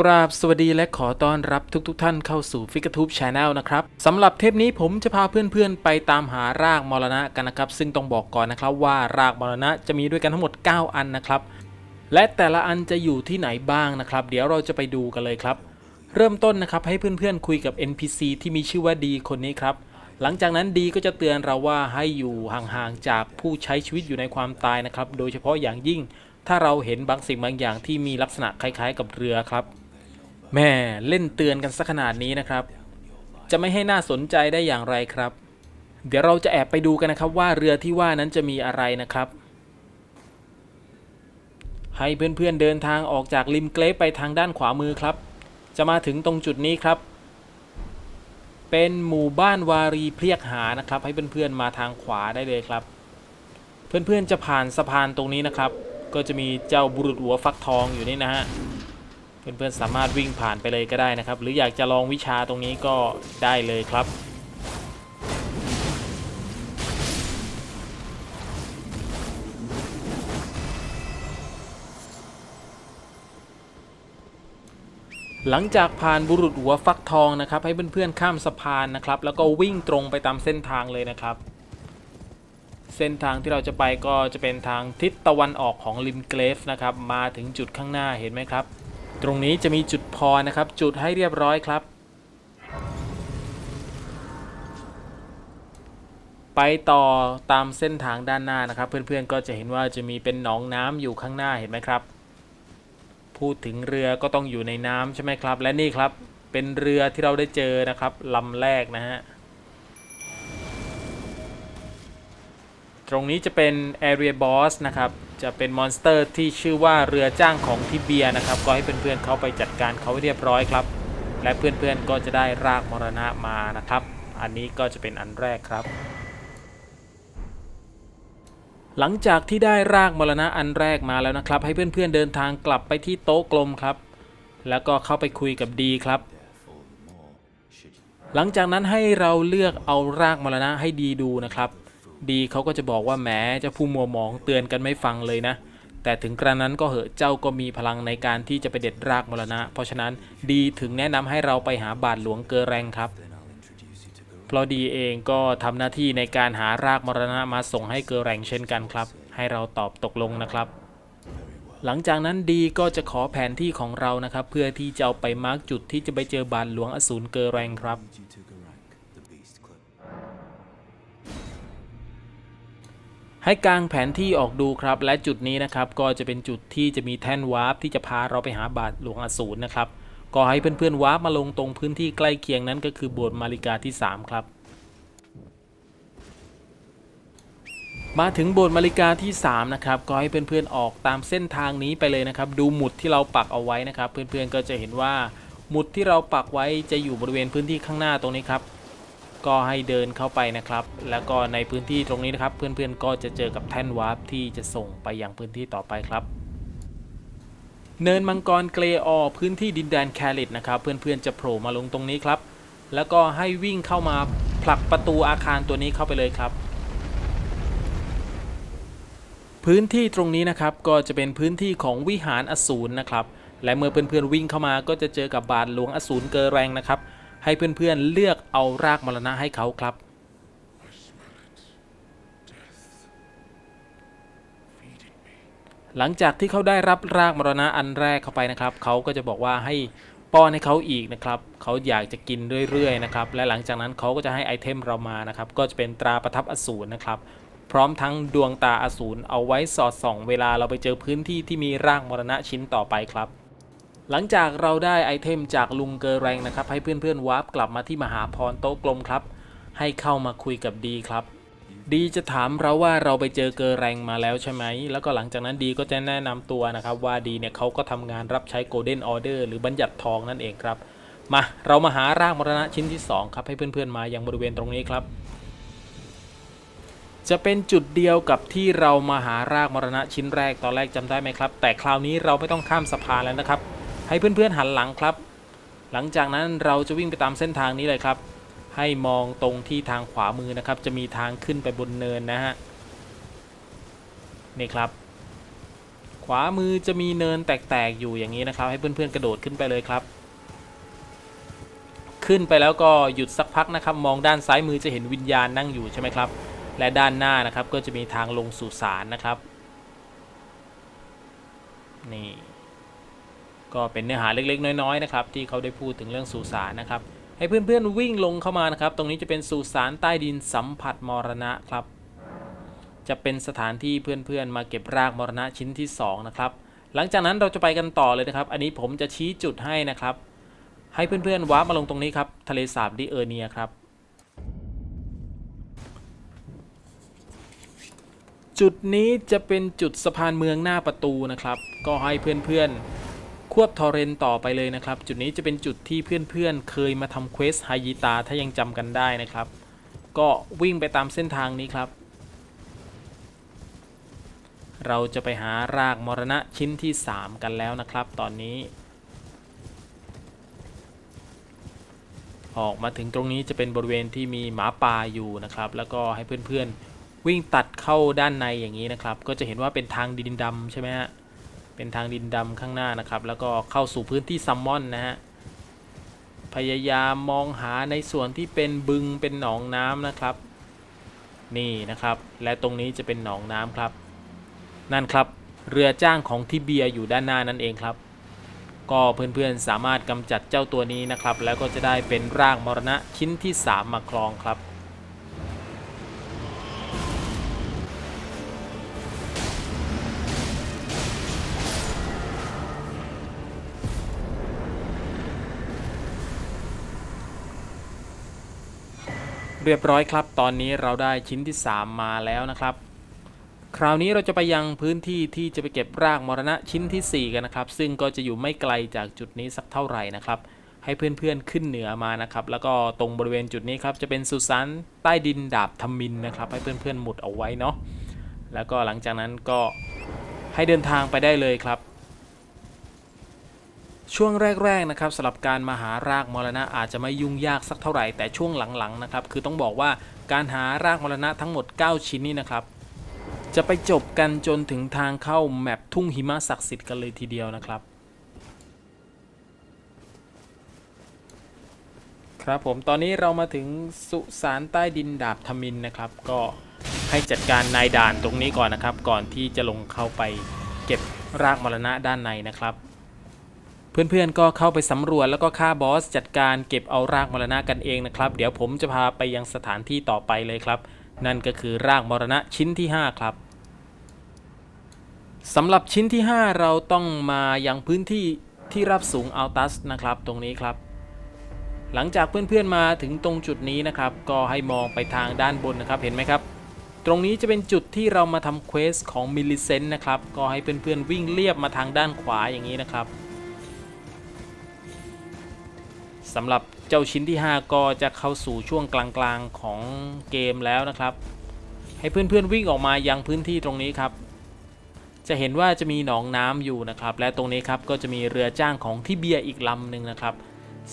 กราบสวัสดีและขอต้อนรับทุกๆทท่านเข้าสู่ฟิกทูบชาแนลนะครับสำหรับเทปนี้ผมจะพาเพื่อนๆ ไปตามหารากมรณะกันนะครับ ซึ่งต้องบอกก่อนนะครับว่ารากมรณะจะมีด้วยกันทั้งหมด 9 อันนะครับ และแต่ละอันจะอยู่ที่ไหนบ้างนะครับ เดี๋ยวเราจะไปดูกันเลยครับ เริ่มต้นนะครับให้เพื่อนๆ คุยกับ NPC ที่มีชื่อว่าดีคนนี้ครับหลังจากนั้นดีก็จะเตือนเราว่าให้อยู่ห่างๆจากผู้ใช้ชีวิตอยู่ในความตายนะครับ โดยเฉพาะอย่างยิ่ง ถ้าเราเห็นบางสิ่งบางอย่างที่มีลักษณะคล้ายๆ กับเรือครับ แม่เล่นเตือนกันสักขนาดนี้นะครับ จะไม่ให้น่าสนใจได้อย่างไรครับ เดี๋ยวเราจะแอบไปดูกันนะครับว่าเรือที่ว่านั้นจะมีอะไรนะครับ ให้เพื่อนๆเดินทางออกจากริมเกลฟไปทางด้านขวามือครับ จะมาถึงตรงจุดนี้ครับ เป็นหมู่บ้านวารีเพลียกหานะครับ ให้เพื่อนๆมาทางขวาได้เลยครับ เพื่อนๆจะผ่านสะพานตรงนี้นะครับ ก็จะมีเจ้าบุรุษหัวฟักทองอยู่นี่นะฮะ เพื่อนๆสามารถวิ่งผ่านไปเลยก็ได้นะครับ หรืออยากจะลองวิชาตรงนี้ก็ได้เลยครับ หลังจากผ่านบุรุษหัวฟักทองนะครับ ให้เพื่อนๆข้ามสะพานนะครับ แล้วก็วิ่งตรงไปตามเส้นทางเลยนะครับ เส้นทางที่เราจะไปก็จะเป็นทางทิศตะวันออกของริมเกลฟนะครับ มาถึงจุดข้างหน้าเห็นไหมครับ ตรงนี้จะมีจุดพอนะครับ จุดให้เรียบร้อยครับ ไปต่อตามเส้นทางด้านหน้านะครับ เพื่อนๆก็จะเห็นว่าจะมีเป็นหนองน้ำอยู่ข้างหน้าเห็นไหมครับ พูดถึงเรือก็ต้องอยู่ในน้ำใช่ไหมครับ และนี่ครับเป็นเรือที่เราได้เจอนะครับลำแรกนะฮะ ตรงนี้จะเป็น Area Boss นะครับ จะเป็นมอนสเตอร์ที่ชื่อว่าเรือจ้างของทิเบียนะครับ ก็ให้เพื่อนๆเขาไปจัดการเขาให้เรียบร้อยครับ และเพื่อนๆก็จะได้รากมรณะมานะครับ อันนี้ก็จะเป็นอันแรกครับ หลังจากที่ได้รากมรณะอันแรกมาแล้วนะครับ ให้เพื่อนๆเดินทางกลับไปที่โต๊ะกลมครับ แล้วก็เข้าไปคุยกับดีครับหลังจากนั้นให้เราเลือกเอารากมรณะให้ดีดูนะครับ ดีเขาก็จะบอกว่าแหมเจะผู้มัวหมองเตือนกันไม่ฟังเลยนะ แต่ถึงกระนั้นก็เหอะเจ้าก็มีพลังในการที่จะไปเด็ดรากมรณะ เพราะฉะนั้นดีถึงแนะนำให้เราไปหาบาทหลวงเกอแรงครับเพราะดีเองก็ทำหน้าที่ในการหารากมรณะมาส่งให้เกอแรงเช่นกันครับ ให้เราตอบตกลงนะครับ หลังจากนั้นดีก็จะขอแผนที่ของเรานะครับ เพื่อที่จะเอาไปมาร์กจุดที่จะไปเจอบาทหลวงอสูรเกอแรงครับ ให้กางแผนที่ออกดูครับ และจุดนี้นะครับก็จะเป็นจุดที่จะมีแท่นวาร์ปที่จะพาเราไปหาบาทหลวงอสูรนะครับก็ให้เพื่อนๆวาร์ปมาลงตรงพื้นที่ใกล้เคียงนั้นก็คือโบสถ์มาริกาที่ 3 ครับ มาถึงโบสถ์มาริกาที่3นะครับก็ให้เพื่อนๆออกตามเส้นทางนี้ไปเลยนะครับ ดูหมุดที่เราปักเอาไว้นะครับ เพื่อนๆก็จะเห็นว่าหมุดที่เราปักไว้จะอยู่บริเวณพื้นที่ข้างหน้าตรงนี้ครับ ก็ให้เดินเข้าไปนะครับ แล้วก็ในพื้นที่ตรงนี้นะครับ เพื่อนๆก็จะเจอกับแท่นวาร์ปที่จะส่งไปยังพื้นที่ต่อไปครับ เนินมังกรเกรออพื้นที่ดินแดนแคลิดนะครับ เพื่อนๆจะโผล่มาลงตรงนี้ครับ แล้วก็ให้วิ่งเข้ามาผลักประตูอาคารตัวนี้เข้าไปเลยครับพื้นที่ตรงนี้นะครับก็จะเป็นพื้นที่ของวิหารอสูรนะครับ และเมื่อเพื่อนๆวิ่งเข้ามาก็จะเจอกับบาทหลวงอสูรเกอแรงนะครับ ให้เพื่อนๆเลือกเอารากมรณะให้เขาครับ หลังจากที่เขาได้รับรากมรณะอันแรกเข้าไปนะครับ เขาก็จะบอกว่าให้ป้อนให้เขาอีกนะครับ เขาอยากจะกินเรื่อยๆนะครับ และหลังจากนั้นเขาก็จะให้ไอเทมเรามานะครับ ก็จะเป็นตราประทับอสูรนะครับ พร้อมทั้งดวงตาอสูรเอาไว้สอดส่อง เวลาเราไปเจอพื้นที่ที่มีรากมรณะชิ้นต่อไปครับ หลังจากเราได้ไอเทมจากลุงเกอแรงนะครับ ให้เพื่อนๆวาร์ปกลับมาที่มหาพรโต๊ะกลมครับ ให้เข้ามาคุยกับดีครับ ดีจะถามเราว่าเราไปเจอเกอแรงมาแล้วใช่ไหม แล้วก็หลังจากนั้นดีก็จะแนะนำตัวนะครับ ว่าดีเนี่ยเขาก็ทำงานรับใช้โกลเด้นออเดอร์หรือบัญญัติทองนั่นเองครับ มาเรามาหารากมรณะชิ้นที่สองครับ ให้เพื่อนๆมาอยังบริเวณตรงนี้ครับจะเป็นจุดเดียวกับที่เรามาหารากมรณะชิ้นแรกตอนแรกจำได้ไหมครับ แต่คราวนี้เราไม่ต้องข้ามสะพานแล้วนะครับ ให้เพื่อนๆหันหลังครับ หลังจากนั้นเราจะวิ่งไปตามเส้นทางนี้เลยครับ ให้มองตรงที่ทางขวามือนะครับ จะมีทางขึ้นไปบนเนินนะฮะนี่ครับ ขวามือจะมีเนินแตกๆอยู่อย่างนี้นะครับ ให้เพื่อนๆกระโดดขึ้นไปเลยครับ ขึ้นไปแล้วก็หยุดสักพักนะครับ มองด้านซ้ายมือจะเห็นวิญญาณนั่งอยู่ใช่ไหมครับ และด้านหน้านะครับก็จะมีทางลงสู่ศาลนะครับ นี่ ก็เป็นเนื้อหาเล็กๆ น้อยๆนะครับที่เขาได้พูดถึงเรื่องสุสานนะครับ ให้เพื่อนๆวิ่งลงเข้ามานะครับ ตรงนี้จะเป็นสุสานใต้ดินสัมผัสมรณะครับ จะเป็นสถานที่เพื่อนๆ มาเก็บรากมรณะชิ้นที่ 2 นะครับ หลังจากนั้นเราจะไปกันต่อเลยนะครับ อันนี้ผมจะชี้จุดให้นะครับ ให้เพื่อนๆวาร์ปมาลงตรงนี้ครับทะเลสาบดิเออร์เนียครับจุดนี้จะเป็นจุดสะพานเมืองหน้าประตูนะครับ ก็ให้เพื่อนๆ ควบทอร์เรนต่อไปเลยนะครับ จุดนี้จะเป็นจุดที่เพื่อนๆ เคยมาทำเควสไฮยีตาถ้ายังจำกันได้นะครับ ก็วิ่งไปตามเส้นทางนี้ครับ เราจะไปหารากมรณะชิ้นที่ 3 กันแล้วนะครับ ตอนนี้ ออกมาถึงตรงนี้จะเป็นบริเวณที่มีหมาป่าอยู่นะครับ แล้วก็ให้เพื่อนๆ วิ่งตัดเข้าด้านในอย่างนี้นะครับ ก็จะเห็นว่าเป็นทางดินดำใช่ไหมฮะ เป็นทางดินดำข้างหน้านะครับ แล้วก็เข้าสู่พื้นที่ซัมมอนนะฮะ พยายามมองหาในส่วนที่เป็นบึงเป็นหนองน้ำนะครับ นี่นะครับ และตรงนี้จะเป็นหนองน้ำครับ นั่นครับ เรือจ้างของทิเบียอยู่ด้านหน้านั่นเองครับ ก็เพื่อนๆสามารถกำจัดเจ้าตัวนี้นะครับ แล้วก็จะได้เป็นร่างมรณะชิ้นที่ 3 มาครองครับ เรียบร้อยครับ ตอนนี้เราได้ชิ้นที่ 3 มาแล้วนะครับ คราวนี้เราจะไปยังพื้นที่ที่จะไปเก็บรากมรณะชิ้นทีสี่ 4 กันนะครับ ซึ่งก็จะอยู่ไม่ไกลจากจุดนี้สักเท่าไหร่นะครับ ให้เพื่อนๆขึ้นเหนือมานะครับ แล้วก็ตรงบริเวณจุดนี้ครับจะเป็นสุสานใต้ดินดาบทมินนะครับ ให้เพื่อนๆหมุดเอาไว้เนาะ แล้วก็หลังจากนั้นก็ให้เดินทางไปได้เลยครับ ช่วงแรกๆนะครับสำหรับการมาหารากมรณะอาจจะไม่ยุ่งยากสักเท่าไหร่แต่ช่วงหลังๆนะครับคือต้องบอกว่าการหารากมรณะทั้งหมด 9 ชิ้นนี้นะครับจะไปจบกันจนถึงทางเข้าแมปทุ่งหิมะศักดิ์สิทธิ์กันเลยทีเดียวนะครับครับผมตอนนี้เรามาถึงสุสานใต้ดินดาบทมินนะครับ ก็ให้จัดการนายด่านตรงนี้ก่อนนะครับ ก่อนที่จะลงเข้าไปเก็บรากมรณะด้านในนะครับ เพื่อนๆก็เข้าไปสำรวจแล้วก็ฆ่าบอสจัดการเก็บเอารากมรณะกันเองนะครับ เดี๋ยวผมจะพาไปยังสถานที่ต่อไปเลยครับ นั่นก็คือรากมรณะชิ้นที่ 5 ครับสำหรับชิ้นที่ 5 เราต้องมายังพื้นที่ที่รับสูงอัลตัสนะครับ ตรงนี้ครับ หลังจากเพื่อนๆมาถึงตรงจุดนี้นะครับ ก็ให้มองไปทางด้านบนนะครับเห็นไหมครับ ตรงนี้จะเป็นจุดที่เรามาทำเควสของมิลลิเซนต์นะครับ ก็ให้เพื่อนๆวิ่งเรียบมาทางด้านขวาอย่างนี้นะครับ สำหรับเจ้าชิ้นที่ 5 ก็จะเข้าสู่ช่วงกลางๆของเกมแล้วนะครับ ให้เพื่อนๆวิ่งออกมายังพื้นที่ตรงนี้ครับ จะเห็นว่าจะมีหนองน้ำอยู่นะครับ และตรงนี้ครับก็จะมีเรือจ้างของที่เบียร์อีกลำหนึ่งนะครับ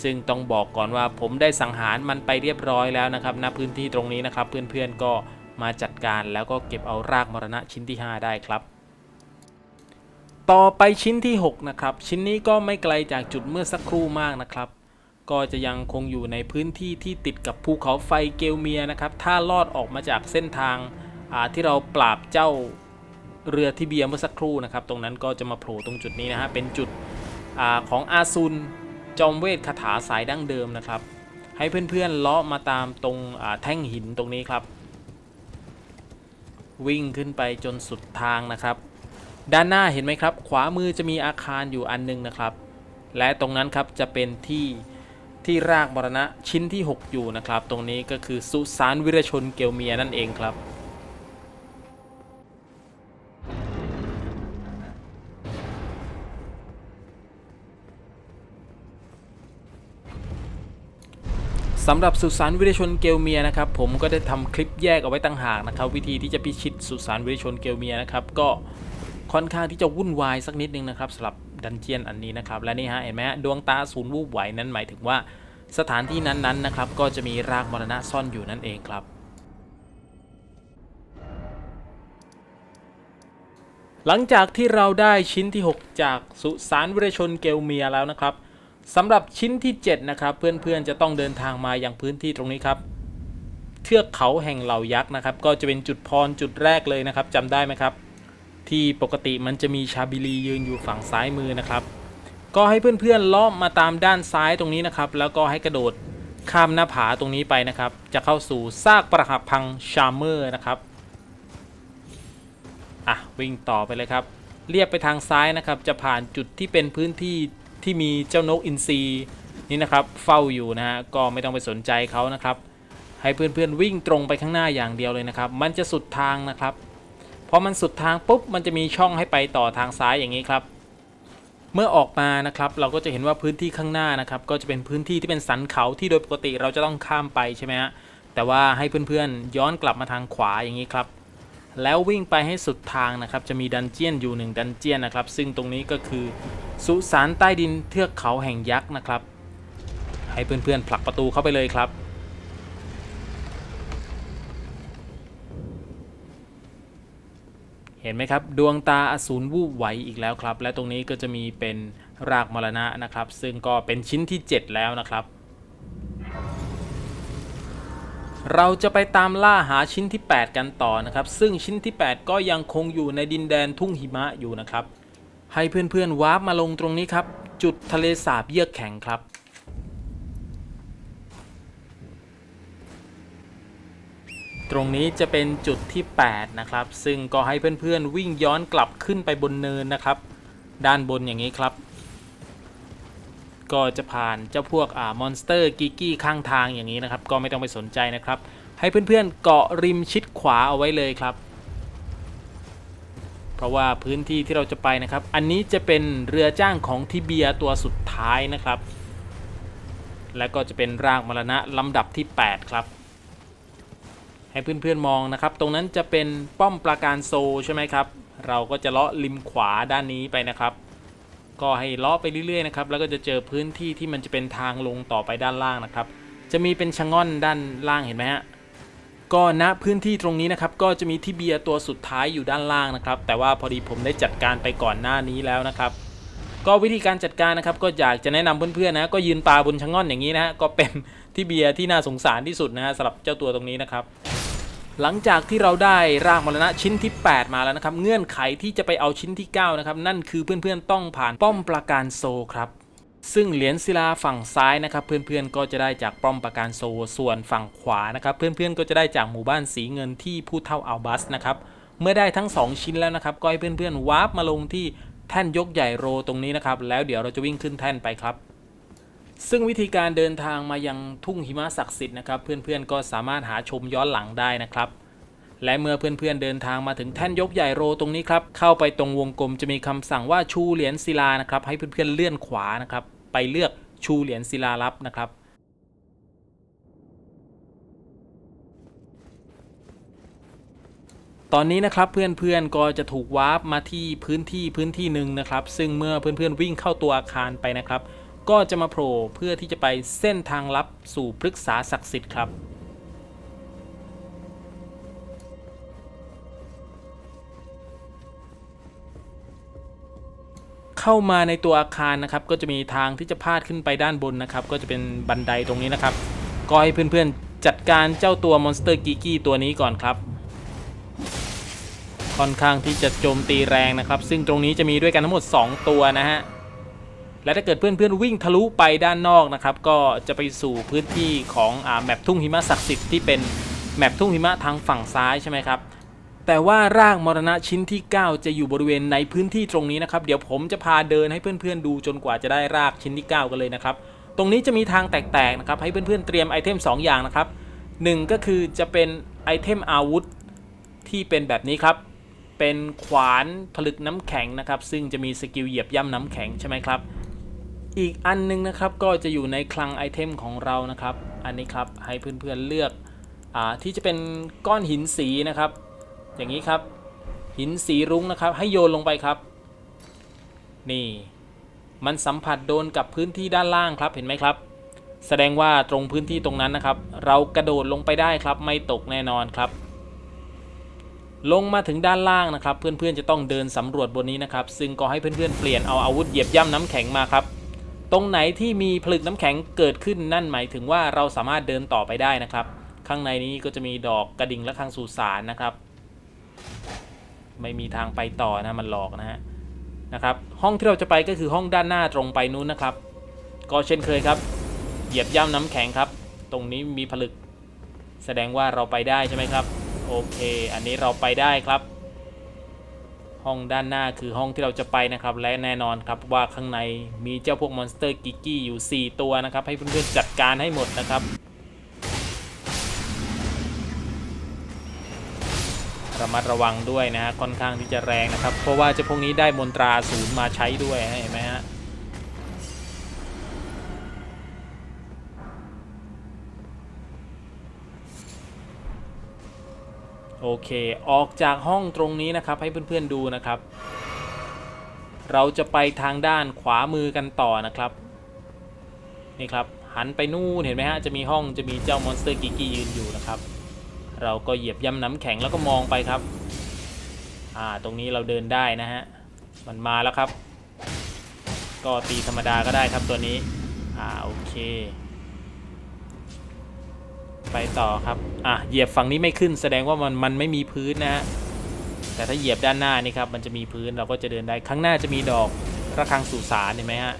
ซึ่งต้องบอกก่อนว่าผมได้สังหารมันไปเรียบร้อยแล้วนะครับณพื้นที่ตรงนี้นะครับ เพื่อนๆก็มาจัดการแล้วก็เก็บเอารากมรณะชิ้นที่ 5 ได้ครับต่อไปชิ้นที่ 6 นะครับ ชิ้นนี้ก็ไม่ไกลจากจุดเมื่อสักครู่มากนะครับ ก็จะยังคงอยู่ในพื้นที่ที่ติดกับภูเขาไฟเกลเมียนะครับ ถ้าลอดออกมาจากเส้นทางที่เราปราบเจ้าเรือที่เบียเมื่อสักครู่นะครับ ตรงนั้นก็จะมาโผล่ตรงจุดนี้นะฮะ เป็นจุดอของอาซุนจอมเวทคาถาสายดั้งเดิมนะครับ ให้เพื่อนๆเลาะมาตามตรงแท่งหินตรงนี้ครับ วิ่งขึ้นไปจนสุดทางนะครับ ด้านหน้าเห็นไหมครับ ขวามือจะมีอาคารอยู่อันหนึงนะครับ และตรงนั้นครับจะเป็นที่ ที่รากมรณะชิ้นที่ 6 อยู่นะครับ ตรงนี้ก็คือสุสานวิรชนเกลเมียนั่นเองครับ สำหรับสุสานวิรชนเกลเมียนะครับ ผมก็ได้ทำคลิปแยกเอาไว้ต่างหากนะครับ วิธีที่จะพิชิตสุสานวิรชนเกลเมียนะครับ ก็ค่อนข้างที่จะวุ่นวายสักนิดนึงนะครับสำหรับ ดันเจียนอันนี้นะครับ และนี่ฮะเห็นไหมฮะดวงตาศูนย์วูบไหวนั้นหมายถึงว่าสถานที่นั้นๆนะครับ ก็จะมีรากมรณะซ่อนอยู่นั่นเองครับ หลังจากที่เราได้ชิ้นที่ 6 จากสุสานวิรชนเกลเมียแล้วนะครับสำหรับชิ้นที่ 7 นะครับ เพื่อนๆจะต้องเดินทางมาอย่างพื้นที่ตรงนี้ครับเทือกเขาแห่งเหล่ายักษ์นะครับ ก็จะเป็นจุดพรจุดแรกเลยนะครับจำได้ไหมครับ ที่ปกติมันจะมีชาบิลียืนอยู่ฝั่งซ้ายมือนะครับ ก็ให้เพื่อนๆล้อมมาตามด้านซ้ายตรงนี้นะครับ แล้วก็ให้กระโดดข้ามหน้าผาตรงนี้ไปนะครับ จะเข้าสู่ซากปรักหักพังชาร์เมอร์นะครับอะวิ่งต่อไปเลยครับ เรียบไปทางซ้ายนะครับ จะผ่านจุดที่เป็นพื้นที่ที่มีเจ้านกอินทรีนี่นะครับ เฝ้าอยู่นะฮะก็ไม่ต้องไปสนใจเขานะครับ ให้เพื่อนๆวิ่งตรงไปข้างหน้าอย่างเดียวเลยนะครับ มันจะสุดทางนะครับ พอมันสุดทางปุ๊บมันจะมีช่องให้ไปต่อทางซ้ายอย่างนี้ครับ เมื่อออกมานะครับเราก็จะเห็นว่าพื้นที่ข้างหน้านะครับก็จะเป็นพื้นที่ที่เป็นสันเขาที่โดยปกติเราจะต้องข้ามไปใช่ไหมฮะแต่ว่าให้เพื่อนๆย้อนกลับมาทางขวาอย่างนี้ครับแล้ววิ่งไปให้สุดทางนะครับ จะมีดันเจียนอยู่หนึ่งดันเจียนนะครับ ซึ่งตรงนี้ก็คือสุสานใต้ดินเทือกเขาแห่งยักษ์นะครับ ให้เพื่อนๆผลักประตูเข้าไปเลยครับ เห็นไหมครับ ดวงตาอสูรวูบไหวอีกแล้วครับ และตรงนี้ก็จะมีเป็นรากมรณะนะครับ ซึ่งก็เป็นชิ้นที่ 7 แล้วนะครับ เราจะไปตามล่าหาชิ้นที่ 8 กันต่อนะครับ ซึ่งชิ้นที่ 8 ก็ยังคงอยู่ในดินแดนทุ่งหิมะอยู่นะครับ ให้เพื่อนๆวาร์ปมาลงตรงนี้ครับ จุดทะเลสาบเยือกแข็งครับ ตรงนี้จะเป็นจุดที่ 8 นะครับ ซึ่งก็ให้เพื่อนๆ วิ่งย้อนกลับขึ้นไปบนเนินนะครับ ด้านบนอย่างนี้ครับ ก็จะผ่านเจ้าพวกอ่ามอนสเตอร์กิกี้ข้างทางอย่างนี้นะครับ ก็ไม่ต้องไปสนใจนะครับ ให้เพื่อนๆเกาะริมชิดขวาเอาไว้เลยครับ เพราะว่าพื้นที่ที่เราจะไปนะครับ อันนี้จะเป็นเรือจ้างของทิเบียตัวสุดท้ายนะครับ และก็จะเป็นร่ากมรณะลำดับที่ 8 ครับ ให้เพื่อนๆมองนะครับ ตรงนั้นจะเป็นป้อมปราการโซใช่ไหมครับ เราก็จะเลาะริมขวาด้านนี้ไปนะครับ ก็ให้เลาะไปเรื่อยๆนะครับ แล้วก็จะเจอพื้นที่ที่มันจะเป็นทางลงต่อไปด้านล่างนะครับ จะมีเป็นชะง่อนด้านล่างเห็นไหมฮะ ก็ณพื้นที่ตรงนี้นะครับ ก็จะมีที่เบียร์ตัวสุดท้ายอยู่ด้านล่างนะครับ แต่ว่าพอดีผมได้จัดการไปก่อนหน้านี้แล้วนะครับ ก็วิธีการจัดการนะครับ ก็อยากจะแนะนำเพื่อนๆนะ ก็ยืนปลาบนชะง่อนอย่างนี้นะฮะ ก็เป็นที่เบียร์ที่น่าสงสารที่สุดนะฮะสำหรับเจ้าตัวตรงนี้นะครับ หลังจากที่เราได้รากมรณะชิ้นที่ 8 มาแล้วนะครับ เงื่อนไขที่จะไปเอาชิ้นที่ 9 นะครับ นั่นคือเพื่อนๆต้องผ่านป้อมปราการโซครับซึ่งเหรียญศิลาฝั่งซ้ายนะครับ เพื่อนๆก็จะได้จากป้อมปราการโซส่วนฝั่งขวานะครับ เพื่อนๆก็จะได้จากหมู่บ้านสีเงินที่ผู้เท่าอัลบัสนะครับเมื่อได้ทั้ง 2 ชิ้นแล้วนะครับก็ให้เพื่อนๆวาร์ปมาลงที่แท่นยกใหญ่โรตรงนี้นะครับแล้วเดี๋ยวเราจะวิ่งขึ้นแท่นไปครับ ซึ่งวิธีการเดินทางมายังทุ่งหิมะศักดิ์สิทธิ์นะครับเพื่อนๆก็สามารถหาชมย้อนหลังได้นะครับ และเมื่อเพื่อนๆเดินทางมาถึงแท่นยกใหญ่โรตรงนี้ครับเข้าไปตรงวงกลมจะมีคำสั่งว่าชูเหรียญศิลานะครับให้เพื่อนๆเลื่อนขวานะครับไปเลือกชูเหรียญศิลาลับนะครับตอนนี้นะครับเพื่อนๆก็จะถูกวาร์ปมาที่พื้นที่พื้นที่หนึ่งนะครับ ซึ่งเมื่อเพื่อนๆวิ่งเข้าตัวอาคารไปนะครับ ก็จะมาโผล่เพื่อที่จะไปเส้นทางลับสู่พฤกษาศักดิ์สิทธิ์ครับเข้ามาในตัวอาคารนะครับก็จะมีทางที่จะพาดขึ้นไปด้านบนนะครับ ก็จะเป็นบันไดตรงนี้นะครับ ก็ให้เพื่อนๆจัดการเจ้าตัวมอนสเตอร์กิกี้ตัวนี้ก่อนครับ ค่อนข้างที่จะโจมตีแรงนะครับ ซึ่งตรงนี้จะมีด้วยกันทั้งหมด 2 ตัวนะฮะ และถ้าเกิดเพื่อนๆวิ่งทะลุไปด้านนอกนะครับก็จะไปสู่พื้นที่ของอ่าแมปทุ่งหิมะศักดิ์สิทธิ์ที่เป็นแมปทุ่งหิมะทางฝั่งซ้ายใช่ไหมครับแต่ว่าร่างมรณะชิ้นที่ 9 จะอยู่บริเวณในพื้นที่ตรงนี้นะครับ เดี๋ยวผมจะพาเดินให้เพื่อนๆดูจนกว่าจะได้รากชิ้นที่ 9 กันเลยนะครับ ตรงนี้จะมีทางแตกๆนะครับ ให้เพื่อนๆเตรียมไอเทม 2 อย่างนะครับหนึ่งก็คือจะเป็นไอเทมอาวุธที่เป็นแบบนี้ครับ เป็นขวานผลึกน้ำแข็งนะครับ ซึ่งจะมีสกิลเหยียบย่ำน้ำแข็งใช่ไหมครับ อีกอันหนึงนะครับก็จะอยู่ในคลังไอเทมของเรานะครับ อันนี้ครับให้เพื่อนๆเลือกอที่จะเป็นก้อนหินสีนะครับ อย่างนี้ครับ หินสีรุ้งนะครับ ให้โยนลงไปครับ นี่มันสัมผัสโดนกับพื้นที่ด้านล่างครับเห็นไหมครับ แสดงว่าตรงพื้นที่ตรงนั้นนะครับ เรากระโดดลงไปได้ครับ ไม่ตกแน่นอนครับ ลงมาถึงด้านล่างนะครับ เพื่อนๆจะต้องเดินสำรวจบนนี้นะครับ ซึ่งก็ให้เพื่อนๆเปลี่ยนเอาอาวุธเหยียบย่ำน้ำแข็งมาครับ ตรงไหนที่มีผลึกน้ำแข็งเกิดขึ้นนั่นหมายถึงว่าเราสามารถเดินต่อไปได้นะครับ ข้างในนี้ก็จะมีดอกกระดิ่งและทางสู่สารนะครับ ไม่มีทางไปต่อนะมันหลอกนะฮะนะครับ ห้องที่เราจะไปก็คือห้องด้านหน้าตรงไปนู้นนะครับ ก็เช่นเคยครับ เหยียบย่ำน้ำแข็งครับ ตรงนี้มีผลึก แสดงว่าเราไปได้ใช่ไหมครับ โอเค อันนี้เราไปได้ครับ ห้องด้านหน้าคือห้องที่เราจะไปนะครับ และแน่นอนครับว่าข้างในมีเจ้าพวกมอนสเตอร์กิกกี้อยู่ 4 ตัวนะครับ ให้เพื่อนๆจัดการให้หมดนะครับระมัดระวังด้วยนะฮะค่อนข้างที่จะแรงนะครับ เพราะว่าเจ้าพวกนี้ได้มนตราศูนย์มาใช้ด้วยเห็นไหมฮะ โอเค ออกจากห้องตรงนี้นะครับให้เพื่อนๆดูนะครับ เราจะไปทางด้านขวามือกันต่อนะครับ นี่ครับ หันไปนู่นเห็นไหมฮะ จะมีห้องจะมีเจ้ามอนสเตอร์กิกี้ยืนอยู่นะครับ เราก็เหยียบย่ำน้ำแข็งแล้วก็มองไปครับ อ่า ตรงนี้เราเดินได้นะฮะ มันมาแล้วครับ ก็ตีธรรมดาก็ได้ครับตัวนี้ อ่า โอเค ไปต่อครับ อะ เหยียบฝั่งนี้ไม่ขึ้น แสดงว่ามันมันไม่มีพื้นนะฮะ แต่ถ้าเหยียบด้านหน้านี่ครับมันจะมีพื้นเราก็จะเดินได้ ข้างหน้าจะมีดอกระฆังสุสานเห็นไหมฮะ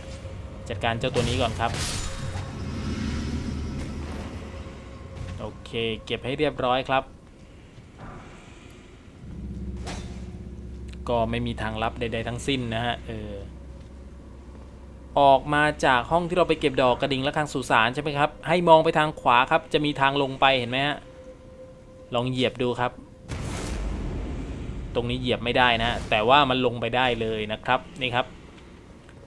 จัดการเจ้าตัวนี้ก่อนครับ โอเค เก็บให้เรียบร้อยครับ ก็ไม่มีทางลับใด ๆ ทั้งสิ้นนะฮะ เออ ออกมาจากห้องที่เราไปเก็บดอกกระดิ่งและทางสุสานใช่ไหมครับ ให้มองไปทางขวาครับ จะมีทางลงไปเห็นไหมฮะ ลองเหยียบดูครับ ตรงนี้เหยียบไม่ได้นะฮะแต่ว่ามันลงไปได้เลยนะครับ นี่ครับ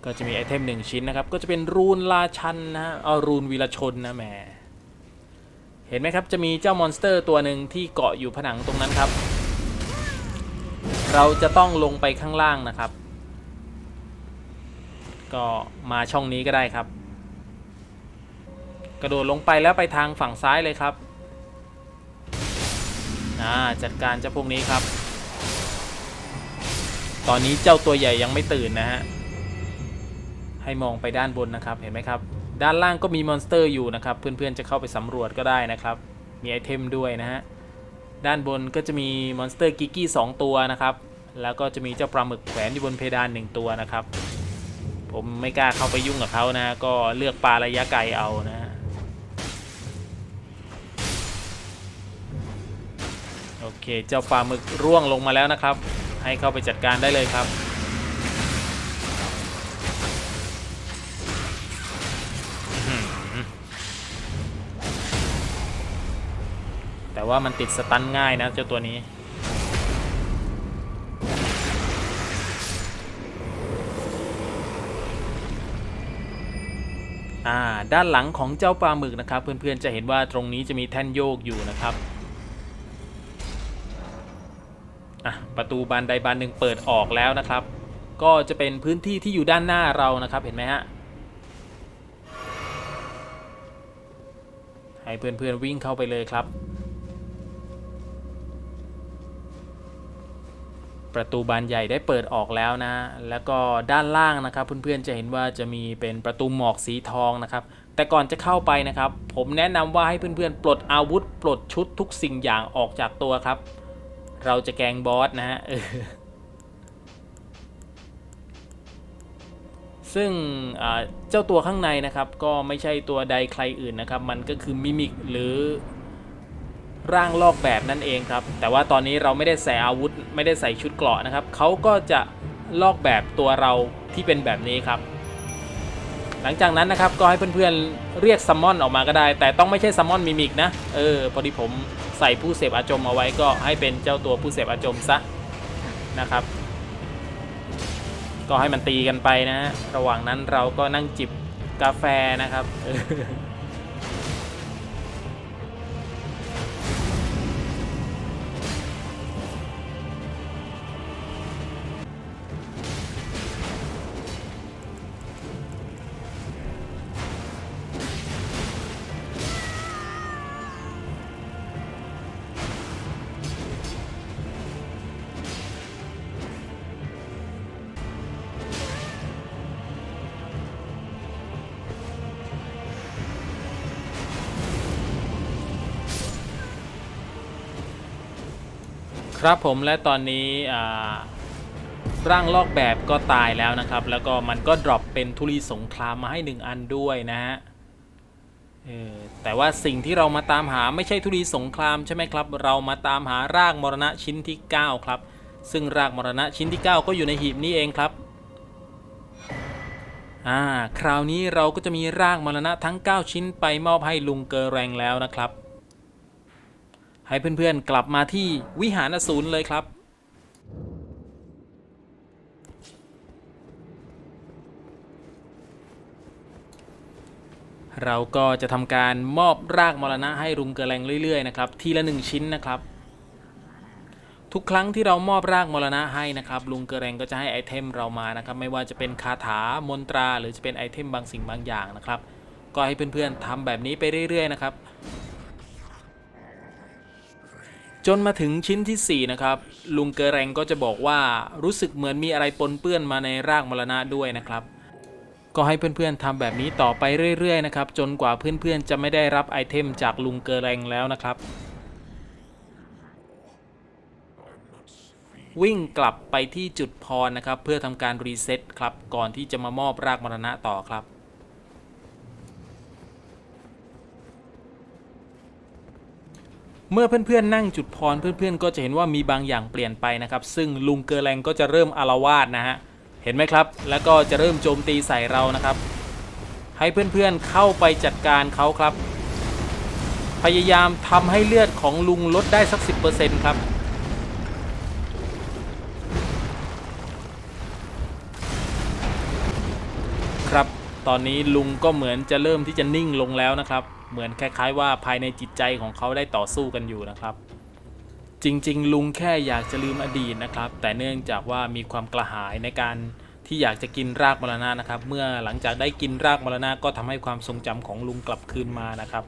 ก็จะมีไอเทมหนึ่งชิ้นนะครับ ก็จะเป็นรูนราชันนะฮะเอารูนวีรชนนะแหม เห็นไหมครับ จะมีเจ้ามอนสเตอร์ตัวหนึ่งที่เกาะอยู่ผนังตรงนั้นครับ เราจะต้องลงไปข้างล่างนะครับ ก็มาช่องนี้ก็ได้ครับ กระโดดลงไปแล้วไปทางฝั่งซ้ายเลยครับอ่าจัดการเจ้าพวกนี้ครับ ตอนนี้เจ้าตัวใหญ่ยังไม่ตื่นนะฮะ ให้มองไปด้านบนนะครับ เห็นไหมครับ ด้านล่างก็มีมอนสเตอร์อยู่นะครับ เพื่อนๆจะเข้าไปสำรวจก็ได้นะครับ มีไอเทมด้วยนะฮะ ด้านบนก็จะมีมอนสเตอร์กิกกี้2ตัวนะครับ แล้วก็จะมีเจ้าปลาหมึกแขวนอยู่บนเพดาน 1 ตัวนะครับ ผมไม่กล้าเข้าไปยุ่งกับเขานะ ก็เลือกปลาระยะไกลเอานะโอเค เจ้าปลาหมึกร่วงลงมาแล้วนะครับ ให้เข้าไปจัดการได้เลยครับ แต่ว่ามันติดสตันง่ายนะเจ้าตัวนี้ อ่าด้านหลังของเจ้าปลาหมึกนะครับเพื่อนๆจะเห็นว่าตรงนี้จะมีแท่นโยกอยู่นะครับอะประตูบานใดบานหนึ่งเปิดออกแล้วนะครับ ก็จะเป็นพื้นที่ที่อยู่ด้านหน้าเรานะครับเห็นไหมฮะให้เพื่อนๆวิ่งเข้าไปเลยครับ ประตูบานใหญ่ได้เปิดออกแล้วนะ แล้วก็ด้านล่างนะครับ เพื่อนๆจะเห็นว่าจะมีเป็นประตูหมอกสีทองนะครับ แต่ก่อนจะเข้าไปนะครับ ผมแนะนำว่าให้เพื่อนๆ ปลดอาวุธ ปลดชุดทุกสิ่งอย่างออกจากตัวครับ เราจะแกงบอสนะฮะซึ่งเจ้าตัวข้างในนะครับ ก็ไม่ใช่ตัวใดใครอื่นนะครับ มันก็คือมิมิกหรือ ร่างลอกแบบนั่นเองครับ แต่ว่าตอนนี้เราไม่ได้ใส่อาวุธ ไม่ได้ใส่ชุดเกราะนะครับเขาก็จะลอกแบบตัวเราที่เป็นแบบนี้ครับ หลังจากนั้นนะครับก็ให้เพื่อนๆเรียกซัมมอนออกมาก็ได้ แต่ต้องไม่ใช่ซัมมอนมิมิกนะเออพอดีผมใส่ผู้เสพอาจมเอาไว้ก็ให้เป็นเจ้าตัวผู้เสพอาจมซะนะครับ ก็ให้มันตีกันไปนะฮะระหว่างนั้นเราก็นั่งจิบกาแฟนะครับ ครับผมและตอนนี้ร่างลอกแบบก็ตายแล้วนะครับ แล้วก็มันก็ดรอปเป็นทุลีสงครามมาให้หนึ่งอันด้วยนะฮะแต่ว่าสิ่งที่เรามาตามหาไม่ใช่ทุลีสงครามใช่ไหมครับ เรามาตามหารากมรณะชิ้นที่ 9 ครับ ซึ่งรากมรณะชิ้นที่ 9 ก็อยู่ในหีบนี้เองครับอ่าคราวนี้เราก็จะมีรากมรณะทั้ง 9 ชิ้นไปมอบให้ลุงเกอแรงแล้วนะครับ ให้เพื่อนๆกลับมาที่วิหารอสูรเลยครับ เราก็จะทำการมอบรากมรณะให้รุงเกอแรงเรื่อยๆนะครับทีละหนึ่งชิ้นนะครับทุกครั้งที่เรามอบรากมรณะให้นะครับลุงเกอแรงก็จะให้ไอเทมเรามานะครับไม่ว่าจะเป็นคาถามนตราหรือจะเป็นไอเทมบางสิ่งบางอย่างนะครับ ก็ให้เพื่อนๆทำแบบนี้ไปเรื่อยๆนะครับ จนมาถึงชิ้นทีสี่ 4 นะครับ ลุงเกอแรงก็จะบอกว่ารู้สึกเหมือนมีอะไรปนเปื้อนมาในรากมรณะด้วยนะครับ ก็ให้เพื่อนๆทำแบบนี้ต่อไปเรื่อยๆนะครับ จนกว่าเพื่อนๆจะไม่ได้รับไอเทมจากลุงเกอแรงแล้วนะครับ วิ่งกลับไปที่จุดพรนะครับ เพื่อทำการรีเซ็ตครับ ก่อนที่จะมามอบรากมรณะต่อครับ เมื่อเพื่อนๆนั่งจุดพรเพื่อนๆ ก็จะเห็นว่ามีบางอย่างเปลี่ยนไปนะครับซึ่งลุงเกอแรงก็จะเริ่มอารวาสนะฮะเห็นไหมครับ แล้วก็จะเริ่มโจมตีใส่เรานะครับ ให้เพื่อนๆเข้าไปจัดการเขาครับ พยายามทำให้เลือดของลุงลดได้สัก 10%ครับ ตอนนี้ลุงก็เหมือนจะเริ่มที่จะนิ่งลงแล้วนะครับ เหมือนคล้ายๆว่าภายในจิตใจของเขาได้ต่อสู้กันอยู่นะครับ จริงๆ ลุงแค่อยากจะลืมอดีตนะครับ แต่เนื่องจากว่ามีความกระหายในการที่อยากจะกินรากมรณะนะครับ เมื่อหลังจากได้กินรากมรณะก็ทำให้ความทรงจำของลุงกลับคืนมานะครับ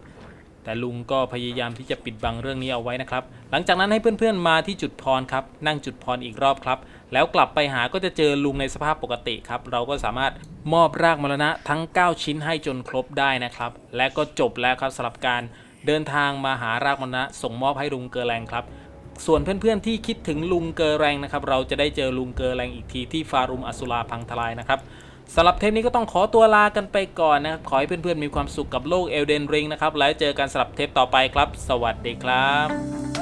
แต่ลุงก็พยายามที่จะปิดบังเรื่องนี้เอาไว้นะครับ หลังจากนั้นให้เพื่อนๆมาที่จุดพรครับ นั่งจุดพรอีกรอบครับ แล้วกลับไปหาก็จะเจอลุงในสภาพปกติครับ เราก็สามารถมอบรากมรณะทั้ง 9 ชิ้นให้จนครบได้นะครับ และก็จบแล้วครับสำหรับการเดินทางมาหารากมรณะ ส่งมอบให้ลุงเกอแรงครับส่วนเพื่อนๆที่คิดถึงลุงเกอแรงนะครับเราจะได้เจอลุงเกอแรงอีกทีที่ฟารุมอสุราพังทลายนะครับสำหรับเทปนี้ก็ต้องขอตัวลากันไปก่อนนะครับ ขอให้เพื่อนๆมีความสุขกับโลกเอลเดนริงนะครับ แล้วเจอกันสำหรับเทปต่อไปครับ สวัสดีครับ